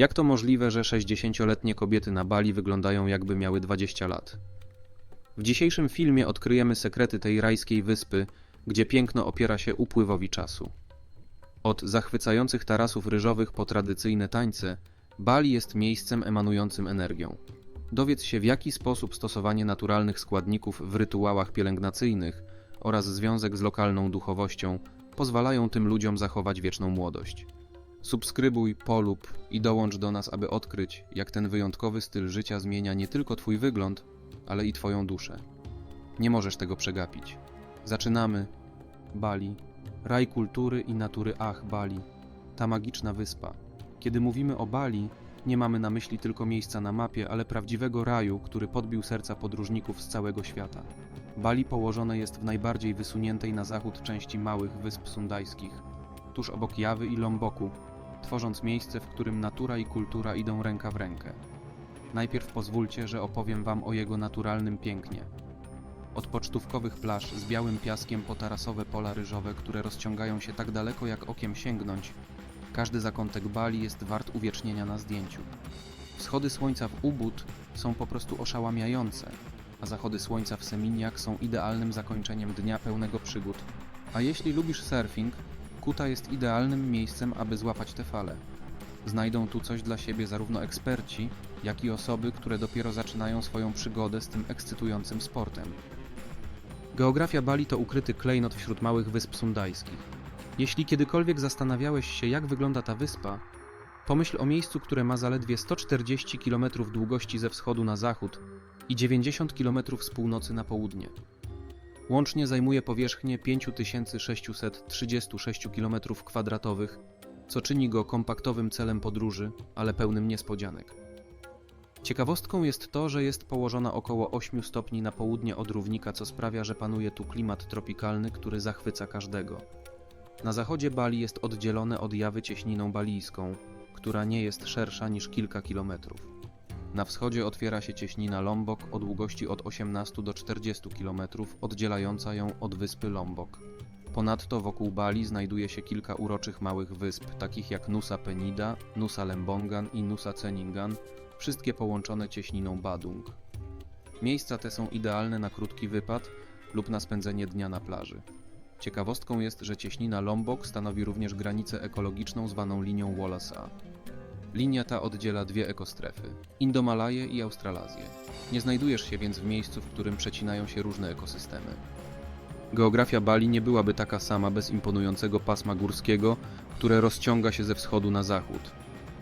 Jak to możliwe, że 60-letnie kobiety na Bali wyglądają jakby miały 20 lat? W dzisiejszym filmie odkryjemy sekrety tej rajskiej wyspy, gdzie piękno opiera się upływowi czasu. Od zachwycających tarasów ryżowych po tradycyjne tańce, Bali jest miejscem emanującym energią. Dowiedz się, w jaki sposób stosowanie naturalnych składników w rytuałach pielęgnacyjnych oraz związek z lokalną duchowością pozwalają tym ludziom zachować wieczną młodość. Subskrybuj, polub i dołącz do nas, aby odkryć, jak ten wyjątkowy styl życia zmienia nie tylko Twój wygląd, ale i Twoją duszę. Nie możesz tego przegapić. Zaczynamy. Bali, raj kultury i natury Ach Bali, ta magiczna wyspa. Kiedy mówimy o Bali, nie mamy na myśli tylko miejsca na mapie, ale prawdziwego raju, który podbił serca podróżników z całego świata. Bali położone jest w najbardziej wysuniętej na zachód części małych wysp sundajskich, tuż obok Jawy i Lomboku, tworząc miejsce, w którym natura i kultura idą ręka w rękę. Najpierw pozwólcie, że opowiem Wam o jego naturalnym pięknie. Od pocztówkowych plaż z białym piaskiem po tarasowe pola ryżowe, które rozciągają się tak daleko jak okiem sięgnąć, każdy zakątek Bali jest wart uwiecznienia na zdjęciu. Wschody słońca w Ubud są po prostu oszałamiające, a zachody słońca w Seminyak są idealnym zakończeniem dnia pełnego przygód. A jeśli lubisz surfing, Kuta jest idealnym miejscem, aby złapać te fale. Znajdą tu coś dla siebie zarówno eksperci, jak i osoby, które dopiero zaczynają swoją przygodę z tym ekscytującym sportem. Geografia Bali to ukryty klejnot wśród małych wysp sundajskich. Jeśli kiedykolwiek zastanawiałeś się, jak wygląda ta wyspa, pomyśl o miejscu, które ma zaledwie 140 km długości ze wschodu na zachód i 90 km z północy na południe. Łącznie zajmuje powierzchnię 5636 km2, co czyni go kompaktowym celem podróży, ale pełnym niespodzianek. Ciekawostką jest to, że jest położona około 8 stopni na południe od równika, co sprawia, że panuje tu klimat tropikalny, który zachwyca każdego. Na zachodzie Bali jest oddzielone od Jawy cieśniną balijską, która nie jest szersza niż kilka kilometrów. Na wschodzie otwiera się cieśnina Lombok o długości od 18 do 40 km, oddzielająca ją od wyspy Lombok. Ponadto wokół Bali znajduje się kilka uroczych małych wysp, takich jak Nusa Penida, Nusa Lembongan i Nusa Ceningan, wszystkie połączone cieśniną Badung. Miejsca te są idealne na krótki wypad lub na spędzenie dnia na plaży. Ciekawostką jest, że cieśnina Lombok stanowi również granicę ekologiczną zwaną linią Wallace'a. Linia ta oddziela dwie ekostrefy Indomalaje i Australazję. Nie znajdujesz się więc w miejscu, w którym przecinają się różne ekosystemy. Geografia Bali nie byłaby taka sama bez imponującego pasma górskiego, które rozciąga się ze wschodu na zachód.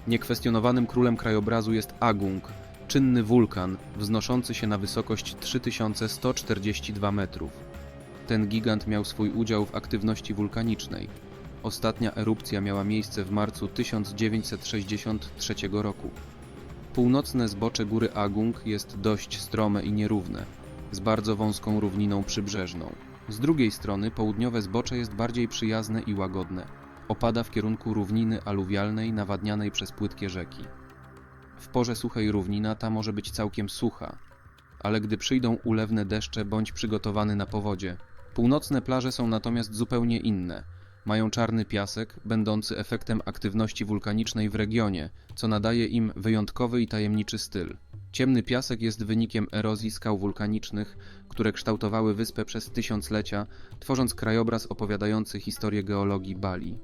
Niekwestionowanym królem krajobrazu jest Agung, czynny wulkan wznoszący się na wysokość 3142 metrów. Ten gigant miał swój udział w aktywności wulkanicznej. Ostatnia erupcja miała miejsce w marcu 1963 roku. Północne zbocze góry Agung jest dość strome i nierówne, z bardzo wąską równiną przybrzeżną. Z drugiej strony południowe zbocze jest bardziej przyjazne i łagodne. Opada w kierunku równiny aluwialnej nawadnianej przez płytkie rzeki. W porze suchej równina ta może być całkiem sucha, ale gdy przyjdą ulewne deszcze, bądź przygotowany na powodzie. Północne plaże są natomiast zupełnie inne. Mają czarny piasek, będący efektem aktywności wulkanicznej w regionie, co nadaje im wyjątkowy i tajemniczy styl. Ciemny piasek jest wynikiem erozji skał wulkanicznych, które kształtowały wyspę przez tysiąclecia, tworząc krajobraz opowiadający historię geologii Bali.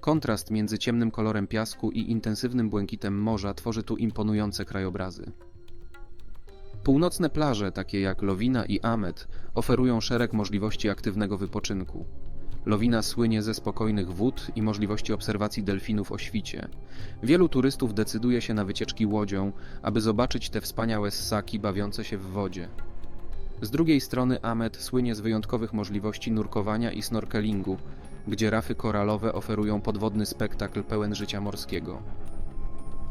Kontrast między ciemnym kolorem piasku i intensywnym błękitem morza tworzy tu imponujące krajobrazy. Północne plaże, takie jak Lowina i Amet, oferują szereg możliwości aktywnego wypoczynku. Lowina słynie ze spokojnych wód i możliwości obserwacji delfinów o świcie. Wielu turystów decyduje się na wycieczki łodzią, aby zobaczyć te wspaniałe ssaki bawiące się w wodzie. Z drugiej strony Amet słynie z wyjątkowych możliwości nurkowania i snorkelingu, gdzie rafy koralowe oferują podwodny spektakl pełen życia morskiego.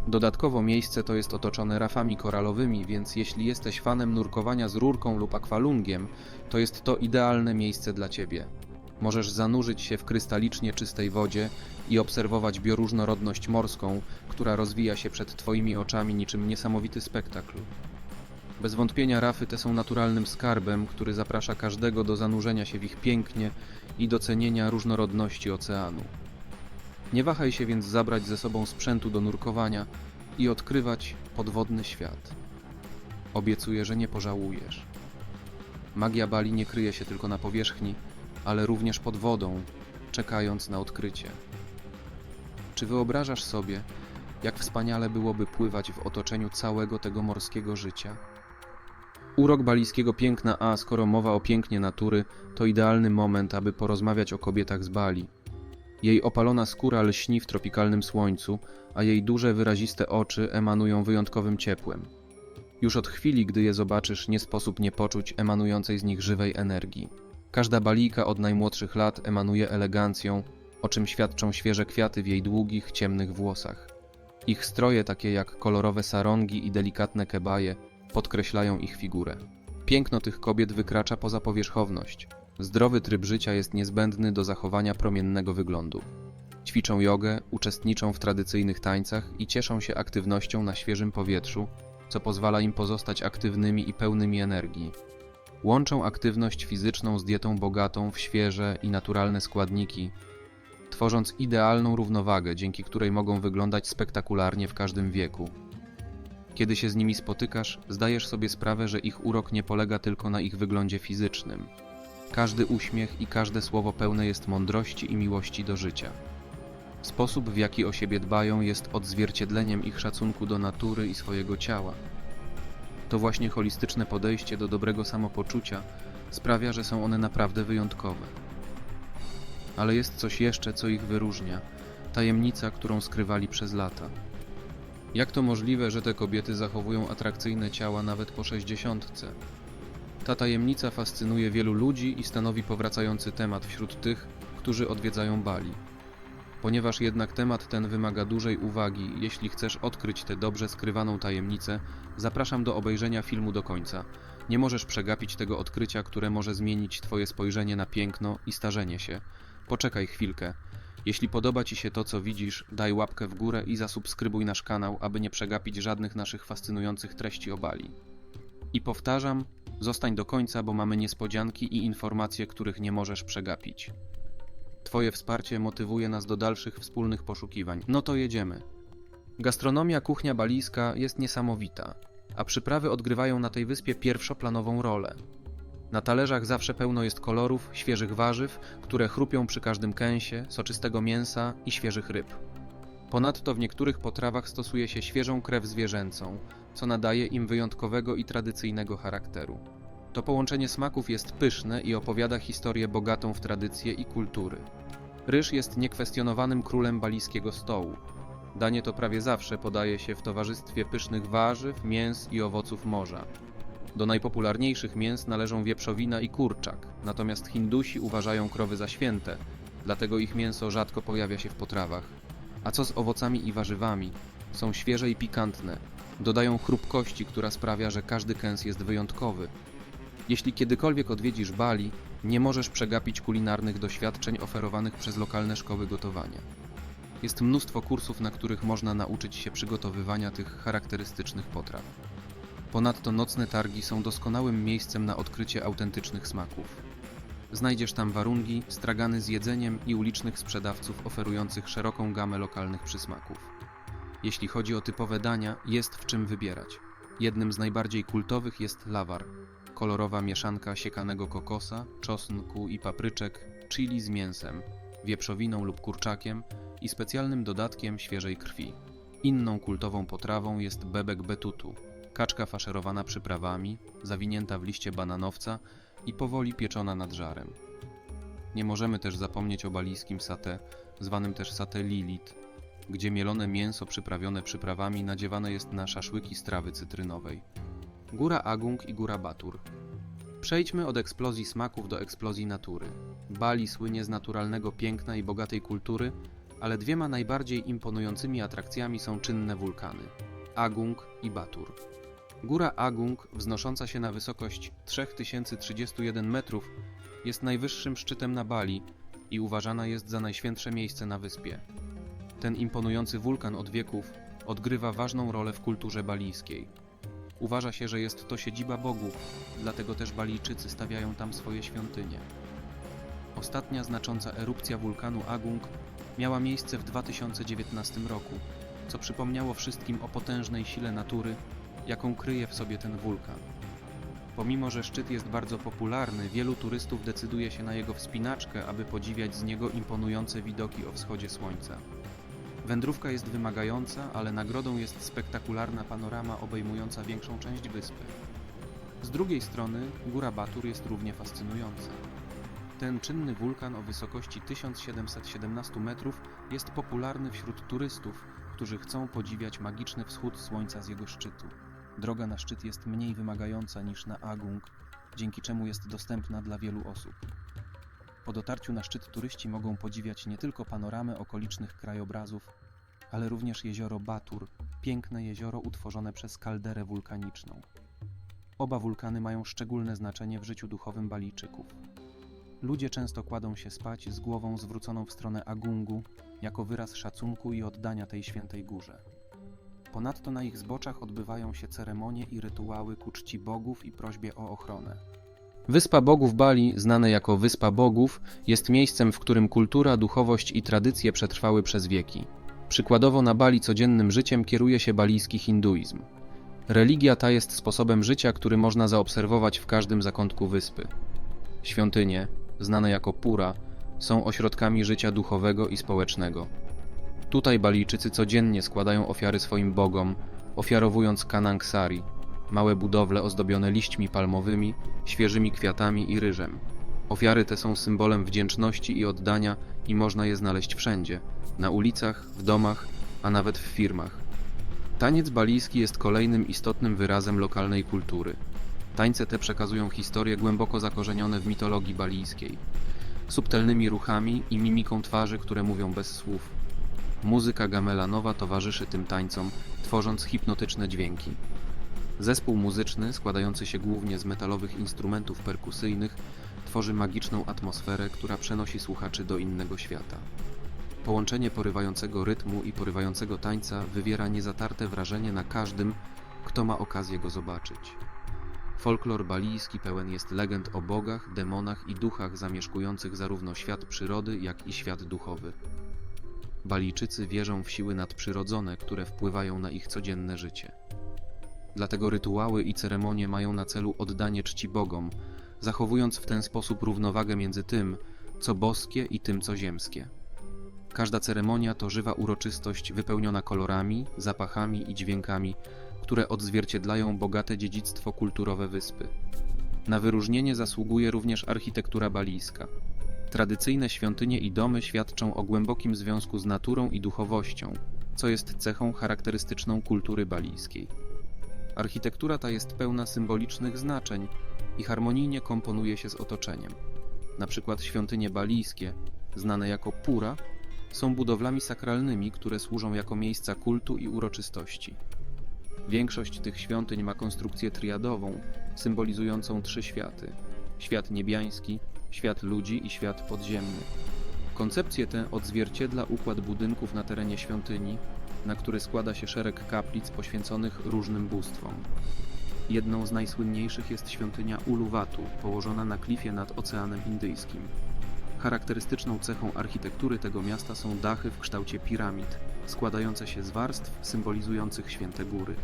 Dodatkowo miejsce to jest otoczone rafami koralowymi, więc jeśli jesteś fanem nurkowania z rurką lub akwalungiem, to jest to idealne miejsce dla Ciebie. Możesz zanurzyć się w krystalicznie czystej wodzie i obserwować bioróżnorodność morską, która rozwija się przed Twoimi oczami niczym niesamowity spektakl. Bez wątpienia rafy te są naturalnym skarbem, który zaprasza każdego do zanurzenia się w ich pięknie i docenienia różnorodności oceanu. Nie wahaj się więc zabrać ze sobą sprzętu do nurkowania i odkrywać podwodny świat. Obiecuję, że nie pożałujesz. Magia Bali nie kryje się tylko na powierzchni, ale również pod wodą, czekając na odkrycie. Czy wyobrażasz sobie, jak wspaniale byłoby pływać w otoczeniu całego tego morskiego życia? Urok balijskiego piękna, a skoro mowa o pięknie natury, to idealny moment, aby porozmawiać o kobietach z Bali. Jej opalona skóra lśni w tropikalnym słońcu, a jej duże, wyraziste oczy emanują wyjątkowym ciepłem. Już od chwili, gdy je zobaczysz, nie sposób nie poczuć emanującej z nich żywej energii. Każda balijka od najmłodszych lat emanuje elegancją, o czym świadczą świeże kwiaty w jej długich, ciemnych włosach. Ich stroje, takie jak kolorowe sarongi i delikatne kebaje, podkreślają ich figurę. Piękno tych kobiet wykracza poza powierzchowność. Zdrowy tryb życia jest niezbędny do zachowania promiennego wyglądu. Ćwiczą jogę, uczestniczą w tradycyjnych tańcach i cieszą się aktywnością na świeżym powietrzu, co pozwala im pozostać aktywnymi i pełnymi energii. Łączą aktywność fizyczną z dietą bogatą w świeże i naturalne składniki, tworząc idealną równowagę, dzięki której mogą wyglądać spektakularnie w każdym wieku. Kiedy się z nimi spotykasz, zdajesz sobie sprawę, że ich urok nie polega tylko na ich wyglądzie fizycznym. Każdy uśmiech i każde słowo pełne jest mądrości i miłości do życia. Sposób, w jaki o siebie dbają, jest odzwierciedleniem ich szacunku do natury i swojego ciała. To właśnie holistyczne podejście do dobrego samopoczucia sprawia, że są one naprawdę wyjątkowe. Ale jest coś jeszcze, co ich wyróżnia tajemnica, którą skrywali przez lata. Jak to możliwe, że te kobiety zachowują atrakcyjne ciała nawet po sześćdziesiątce? Ta tajemnica fascynuje wielu ludzi i stanowi powracający temat wśród tych, którzy odwiedzają Bali. Ponieważ jednak temat ten wymaga dużej uwagi, jeśli chcesz odkryć tę dobrze skrywaną tajemnicę, zapraszam do obejrzenia filmu do końca. Nie możesz przegapić tego odkrycia, które może zmienić Twoje spojrzenie na piękno i starzenie się. Poczekaj chwilkę. Jeśli podoba Ci się to, co widzisz, daj łapkę w górę i zasubskrybuj nasz kanał, aby nie przegapić żadnych naszych fascynujących treści o Bali. I powtarzam, zostań do końca, bo mamy niespodzianki i informacje, których nie możesz przegapić. Twoje wsparcie motywuje nas do dalszych wspólnych poszukiwań. No to jedziemy. Gastronomia kuchnia balijska jest niesamowita, a przyprawy odgrywają na tej wyspie pierwszoplanową rolę. Na talerzach zawsze pełno jest kolorów, świeżych warzyw, które chrupią przy każdym kęsie, soczystego mięsa i świeżych ryb. Ponadto w niektórych potrawach stosuje się świeżą krew zwierzęcą, co nadaje im wyjątkowego i tradycyjnego charakteru. To połączenie smaków jest pyszne i opowiada historię bogatą w tradycje i kultury. Ryż jest niekwestionowanym królem balijskiego stołu. Danie to prawie zawsze podaje się w towarzystwie pysznych warzyw, mięs i owoców morza. Do najpopularniejszych mięs należą wieprzowina i kurczak, natomiast Hindusi uważają krowy za święte, dlatego ich mięso rzadko pojawia się w potrawach. A co z owocami i warzywami? Są świeże i pikantne. Dodają chrupkości, która sprawia, że każdy kęs jest wyjątkowy. Jeśli kiedykolwiek odwiedzisz Bali, nie możesz przegapić kulinarnych doświadczeń oferowanych przez lokalne szkoły gotowania. Jest mnóstwo kursów, na których można nauczyć się przygotowywania tych charakterystycznych potraw. Ponadto nocne targi są doskonałym miejscem na odkrycie autentycznych smaków. Znajdziesz tam warungi, stragany z jedzeniem i ulicznych sprzedawców oferujących szeroką gamę lokalnych przysmaków. Jeśli chodzi o typowe dania, jest w czym wybierać. Jednym z najbardziej kultowych jest lawar, kolorowa mieszanka siekanego kokosa, czosnku i papryczek, chili z mięsem, wieprzowiną lub kurczakiem i specjalnym dodatkiem świeżej krwi. Inną kultową potrawą jest bebek betutu, kaczka faszerowana przyprawami, zawinięta w liście bananowca i powoli pieczona nad żarem. Nie możemy też zapomnieć o balijskim satę, zwanym też satę lilit, gdzie mielone mięso przyprawione przyprawami nadziewane jest na szaszłyki z trawy cytrynowej. Góra Agung i Góra Batur. Przejdźmy od eksplozji smaków do eksplozji natury. Bali słynie z naturalnego piękna i bogatej kultury, ale dwiema najbardziej imponującymi atrakcjami są czynne wulkany Agung i Batur. Góra Agung, wznosząca się na wysokość 3031 metrów, jest najwyższym szczytem na Bali i uważana jest za najświętsze miejsce na wyspie. Ten imponujący wulkan od wieków odgrywa ważną rolę w kulturze balijskiej. Uważa się, że jest to siedziba bogów, dlatego też Balijczycy stawiają tam swoje świątynie. Ostatnia znacząca erupcja wulkanu Agung miała miejsce w 2019 roku, co przypomniało wszystkim o potężnej sile natury, jaką kryje w sobie ten wulkan. Pomimo, że szczyt jest bardzo popularny, wielu turystów decyduje się na jego wspinaczkę, aby podziwiać z niego imponujące widoki o wschodzie słońca. Wędrówka jest wymagająca, ale nagrodą jest spektakularna panorama obejmująca większą część wyspy. Z drugiej strony, góra Batur jest równie fascynująca. Ten czynny wulkan o wysokości 1717 metrów jest popularny wśród turystów, którzy chcą podziwiać magiczny wschód słońca z jego szczytu. Droga na szczyt jest mniej wymagająca niż na Agung, dzięki czemu jest dostępna dla wielu osób. Po dotarciu na szczyt turyści mogą podziwiać nie tylko panoramę okolicznych krajobrazów, ale również jezioro Batur, piękne jezioro utworzone przez kalderę wulkaniczną. Oba wulkany mają szczególne znaczenie w życiu duchowym Balijczyków. Ludzie często kładą się spać z głową zwróconą w stronę Agungu, jako wyraz szacunku i oddania tej świętej górze. Ponadto na ich zboczach odbywają się ceremonie i rytuały ku czci bogów i prośbie o ochronę. Wyspa Bogów Bali, znane jako Wyspa Bogów, jest miejscem, w którym kultura, duchowość i tradycje przetrwały przez wieki. Przykładowo na Bali codziennym życiem kieruje się balijski hinduizm. Religia ta jest sposobem życia, który można zaobserwować w każdym zakątku wyspy. Świątynie, znane jako pura, są ośrodkami życia duchowego i społecznego. Tutaj Balijczycy codziennie składają ofiary swoim bogom, ofiarowując kanang sari, małe budowle ozdobione liśćmi palmowymi, świeżymi kwiatami i ryżem. Ofiary te są symbolem wdzięczności i oddania i można je znaleźć wszędzie na ulicach, w domach, a nawet w firmach. Taniec balijski jest kolejnym istotnym wyrazem lokalnej kultury. Tańce te przekazują historie głęboko zakorzenione w mitologii balijskiej, subtelnymi ruchami i mimiką twarzy, które mówią bez słów. Muzyka gamelanowa towarzyszy tym tańcom, tworząc hipnotyczne dźwięki. Zespół muzyczny, składający się głównie z metalowych instrumentów perkusyjnych, tworzy magiczną atmosferę, która przenosi słuchaczy do innego świata. Połączenie porywającego rytmu i porywającego tańca wywiera niezatarte wrażenie na każdym, kto ma okazję go zobaczyć. Folklor balijski pełen jest legend o bogach, demonach i duchach zamieszkujących zarówno świat przyrody, jak i świat duchowy. Balijczycy wierzą w siły nadprzyrodzone, które wpływają na ich codzienne życie. Dlatego rytuały i ceremonie mają na celu oddanie czci bogom, zachowując w ten sposób równowagę między tym, co boskie i tym, co ziemskie. Każda ceremonia to żywa uroczystość wypełniona kolorami, zapachami i dźwiękami, które odzwierciedlają bogate dziedzictwo kulturowe wyspy. Na wyróżnienie zasługuje również architektura balijska. Tradycyjne świątynie i domy świadczą o głębokim związku z naturą i duchowością, co jest cechą charakterystyczną kultury balijskiej. Architektura ta jest pełna symbolicznych znaczeń i harmonijnie komponuje się z otoczeniem. Na przykład świątynie balijskie, znane jako pura, są budowlami sakralnymi, które służą jako miejsca kultu i uroczystości. Większość tych świątyń ma konstrukcję triadową, symbolizującą trzy światy: świat niebiański, świat ludzi i świat podziemny. Koncepcję tę odzwierciedla układ budynków na terenie świątyni, na który składa się szereg kaplic poświęconych różnym bóstwom. Jedną z najsłynniejszych jest świątynia Uluwatu, położona na klifie nad Oceanem Indyjskim. Charakterystyczną cechą architektury tego miasta są dachy w kształcie piramid, składające się z warstw symbolizujących święte góry.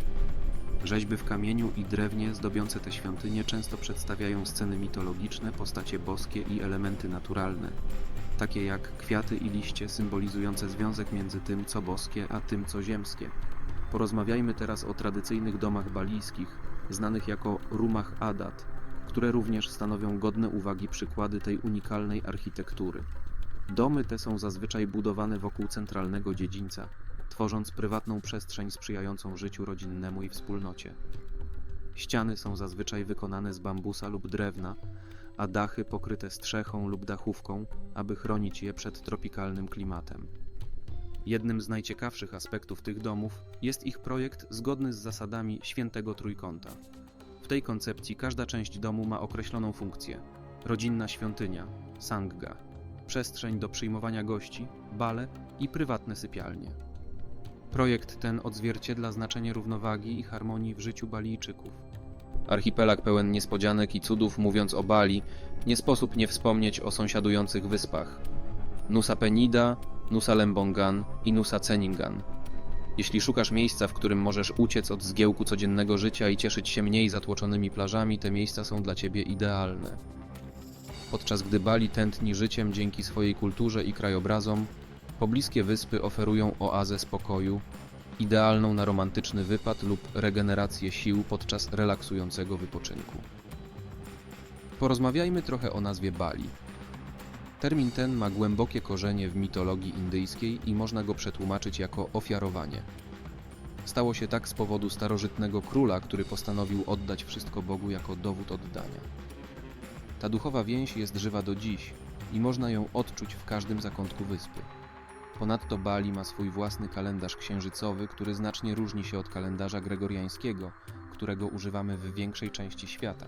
Rzeźby w kamieniu i drewnie zdobiące te świątynie często przedstawiają sceny mitologiczne, postacie boskie i elementy naturalne, takie jak kwiaty i liście symbolizujące związek między tym, co boskie, a tym, co ziemskie. Porozmawiajmy teraz o tradycyjnych domach balijskich, znanych jako rumach adat, które również stanowią godne uwagi przykłady tej unikalnej architektury. Domy te są zazwyczaj budowane wokół centralnego dziedzińca, tworząc prywatną przestrzeń sprzyjającą życiu rodzinnemu i wspólnocie. Ściany są zazwyczaj wykonane z bambusa lub drewna, a dachy pokryte strzechą lub dachówką, aby chronić je przed tropikalnym klimatem. Jednym z najciekawszych aspektów tych domów jest ich projekt zgodny z zasadami świętego trójkąta. W tej koncepcji każda część domu ma określoną funkcję: rodzinna świątynia, sangha, przestrzeń do przyjmowania gości, bale i prywatne sypialnie. Projekt ten odzwierciedla znaczenie równowagi i harmonii w życiu Balijczyków. Archipelag pełen niespodzianek i cudów, mówiąc o Bali, nie sposób nie wspomnieć o sąsiadujących wyspach. Nusa Penida, Nusa Lembongan i Nusa Ceningan. Jeśli szukasz miejsca, w którym możesz uciec od zgiełku codziennego życia i cieszyć się mniej zatłoczonymi plażami, te miejsca są dla ciebie idealne. Podczas gdy Bali tętni życiem dzięki swojej kulturze i krajobrazom, pobliskie wyspy oferują oazę spokoju, idealną na romantyczny wypad lub regenerację sił podczas relaksującego wypoczynku. Porozmawiajmy trochę o nazwie Bali. Termin ten ma głębokie korzenie w mitologii indyjskiej i można go przetłumaczyć jako ofiarowanie. Stało się tak z powodu starożytnego króla, który postanowił oddać wszystko Bogu jako dowód oddania. Ta duchowa więź jest żywa do dziś i można ją odczuć w każdym zakątku wyspy. Ponadto Bali ma swój własny kalendarz księżycowy, który znacznie różni się od kalendarza gregoriańskiego, którego używamy w większej części świata.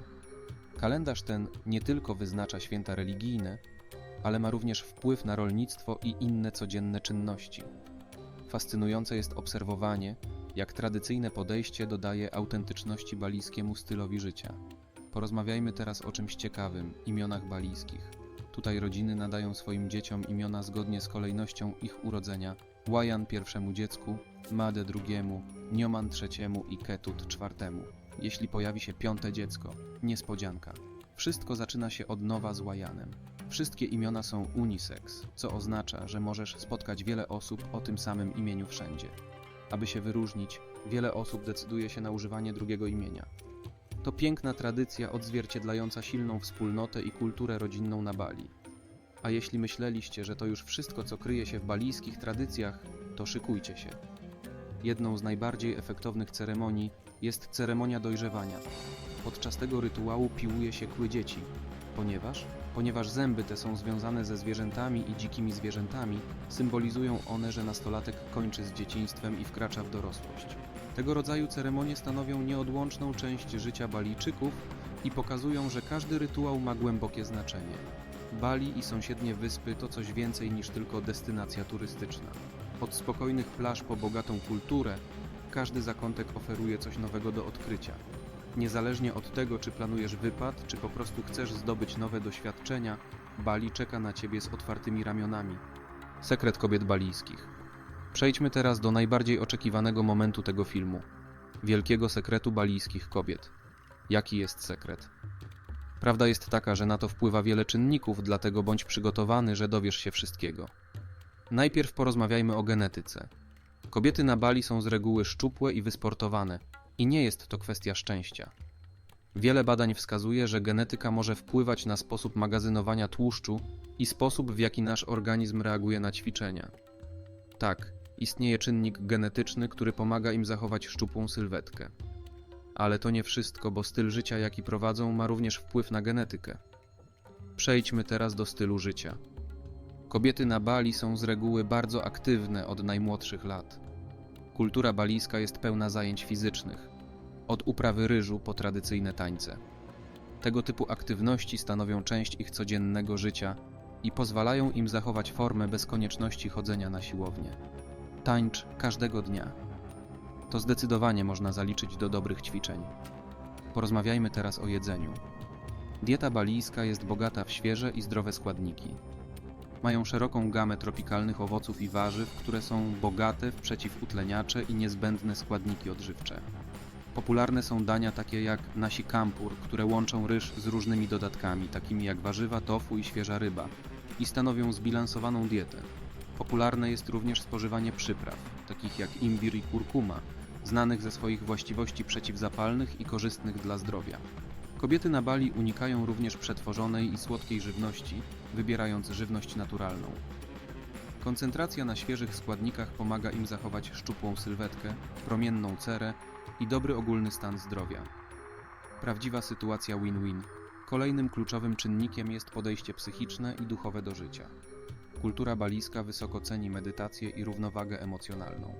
Kalendarz ten nie tylko wyznacza święta religijne, ale ma również wpływ na rolnictwo i inne codzienne czynności. Fascynujące jest obserwowanie, jak tradycyjne podejście dodaje autentyczności balijskiemu stylowi życia. Porozmawiajmy teraz o czymś ciekawym imionach balijskich. Tutaj rodziny nadają swoim dzieciom imiona zgodnie z kolejnością ich urodzenia. Wajan pierwszemu dziecku, Made drugiemu, Nioman trzeciemu i Ketut czwartemu. Jeśli pojawi się piąte dziecko, niespodzianka. Wszystko zaczyna się od nowa z Wajanem. Wszystkie imiona są unisex, co oznacza, że możesz spotkać wiele osób o tym samym imieniu wszędzie. Aby się wyróżnić, wiele osób decyduje się na używanie drugiego imienia. To piękna tradycja odzwierciedlająca silną wspólnotę i kulturę rodzinną na Bali. A jeśli myśleliście, że to już wszystko, co kryje się w balijskich tradycjach, to szykujcie się. Jedną z najbardziej efektownych ceremonii jest ceremonia dojrzewania. Podczas tego rytuału piłuje się kły dzieci, ponieważ, ponieważ zęby te są związane ze zwierzętami i dzikimi zwierzętami, symbolizują one, że nastolatek kończy z dzieciństwem i wkracza w dorosłość. Tego rodzaju ceremonie stanowią nieodłączną część życia Balijczyków i pokazują, że każdy rytuał ma głębokie znaczenie. Bali i sąsiednie wyspy to coś więcej niż tylko destynacja turystyczna. Od spokojnych plaż po bogatą kulturę, każdy zakątek oferuje coś nowego do odkrycia. Niezależnie od tego, czy planujesz wypad, czy po prostu chcesz zdobyć nowe doświadczenia, Bali czeka na ciebie z otwartymi ramionami. Sekret kobiet balijskich. Przejdźmy teraz do najbardziej oczekiwanego momentu tego filmu wielkiego sekretu balijskich kobiet. Jaki jest sekret? Prawda jest taka, że na to wpływa wiele czynników, dlatego bądź przygotowany, że dowiesz się wszystkiego. Najpierw porozmawiajmy o genetyce. Kobiety na Bali są z reguły szczupłe i wysportowane, i nie jest to kwestia szczęścia. Wiele badań wskazuje, że genetyka może wpływać na sposób magazynowania tłuszczu i sposób, w jaki nasz organizm reaguje na ćwiczenia. Tak, istnieje czynnik genetyczny, który pomaga im zachować szczupłą sylwetkę. Ale to nie wszystko, bo styl życia, jaki prowadzą, ma również wpływ na genetykę. Przejdźmy teraz do stylu życia. Kobiety na Bali są z reguły bardzo aktywne od najmłodszych lat. Kultura balijska jest pełna zajęć fizycznych, od uprawy ryżu po tradycyjne tańce. Tego typu aktywności stanowią część ich codziennego życia i pozwalają im zachować formę bez konieczności chodzenia na siłownię. Tańcz każdego dnia. To zdecydowanie można zaliczyć do dobrych ćwiczeń. Porozmawiajmy teraz o jedzeniu. Dieta balijska jest bogata w świeże i zdrowe składniki. Mają szeroką gamę tropikalnych owoców i warzyw, które są bogate w przeciwutleniacze i niezbędne składniki odżywcze. Popularne są dania takie jak nasi kampur, które łączą ryż z różnymi dodatkami, takimi jak warzywa, tofu i świeża ryba, i stanowią zbilansowaną dietę. Popularne jest również spożywanie przypraw, takich jak imbir i kurkuma, znanych ze swoich właściwości przeciwzapalnych i korzystnych dla zdrowia. Kobiety na Bali unikają również przetworzonej i słodkiej żywności, wybierając żywność naturalną. Koncentracja na świeżych składnikach pomaga im zachować szczupłą sylwetkę, promienną cerę i dobry ogólny stan zdrowia. Prawdziwa sytuacja win-win. Kolejnym kluczowym czynnikiem jest podejście psychiczne i duchowe do życia. Kultura balijska wysoko ceni medytację i równowagę emocjonalną.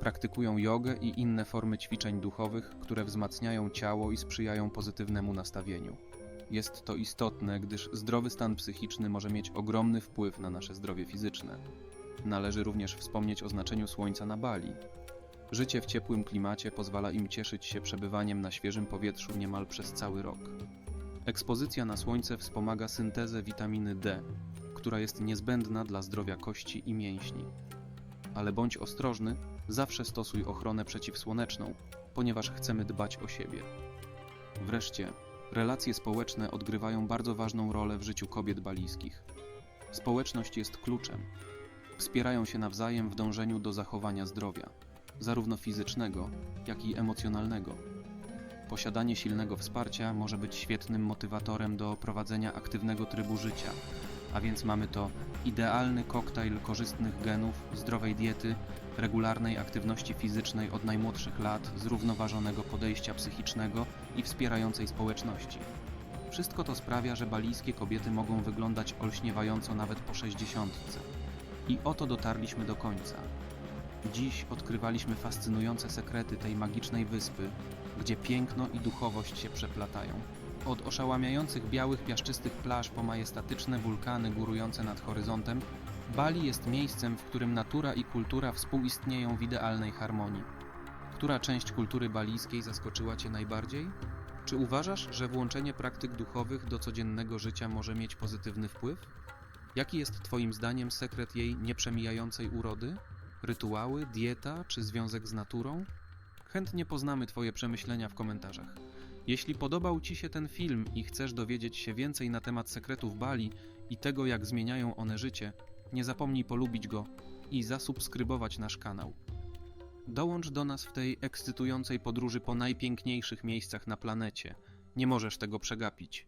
Praktykują jogę i inne formy ćwiczeń duchowych, które wzmacniają ciało i sprzyjają pozytywnemu nastawieniu. Jest to istotne, gdyż zdrowy stan psychiczny może mieć ogromny wpływ na nasze zdrowie fizyczne. Należy również wspomnieć o znaczeniu słońca na Bali. Życie w ciepłym klimacie pozwala im cieszyć się przebywaniem na świeżym powietrzu niemal przez cały rok. Ekspozycja na słońce wspomaga syntezę witaminy D, która jest niezbędna dla zdrowia kości i mięśni. Ale bądź ostrożny, zawsze stosuj ochronę przeciwsłoneczną, ponieważ chcemy dbać o siebie. Wreszcie, relacje społeczne odgrywają bardzo ważną rolę w życiu kobiet balijskich. Społeczność jest kluczem. Wspierają się nawzajem w dążeniu do zachowania zdrowia, zarówno fizycznego, jak i emocjonalnego. Posiadanie silnego wsparcia może być świetnym motywatorem do prowadzenia aktywnego trybu życia, a więc mamy to idealny koktajl korzystnych genów, zdrowej diety, regularnej aktywności fizycznej od najmłodszych lat, zrównoważonego podejścia psychicznego i wspierającej społeczności. Wszystko to sprawia, że balijskie kobiety mogą wyglądać olśniewająco nawet po sześćdziesiątce. I oto dotarliśmy do końca. Dziś odkrywaliśmy fascynujące sekrety tej magicznej wyspy, gdzie piękno i duchowość się przeplatają. Od oszałamiających białych piaszczystych plaż po majestatyczne wulkany górujące nad horyzontem, Bali jest miejscem, w którym natura i kultura współistnieją w idealnej harmonii. Która część kultury balijskiej zaskoczyła Cię najbardziej? Czy uważasz, że włączenie praktyk duchowych do codziennego życia może mieć pozytywny wpływ? Jaki jest Twoim zdaniem sekret jej nieprzemijającej urody? Rytuały, dieta czy związek z naturą? Chętnie poznamy Twoje przemyślenia w komentarzach. Jeśli podobał Ci się ten film i chcesz dowiedzieć się więcej na temat sekretów Bali i tego, jak zmieniają one życie, nie zapomnij polubić go i zasubskrybować nasz kanał. Dołącz do nas w tej ekscytującej podróży po najpiękniejszych miejscach na planecie. Nie możesz tego przegapić.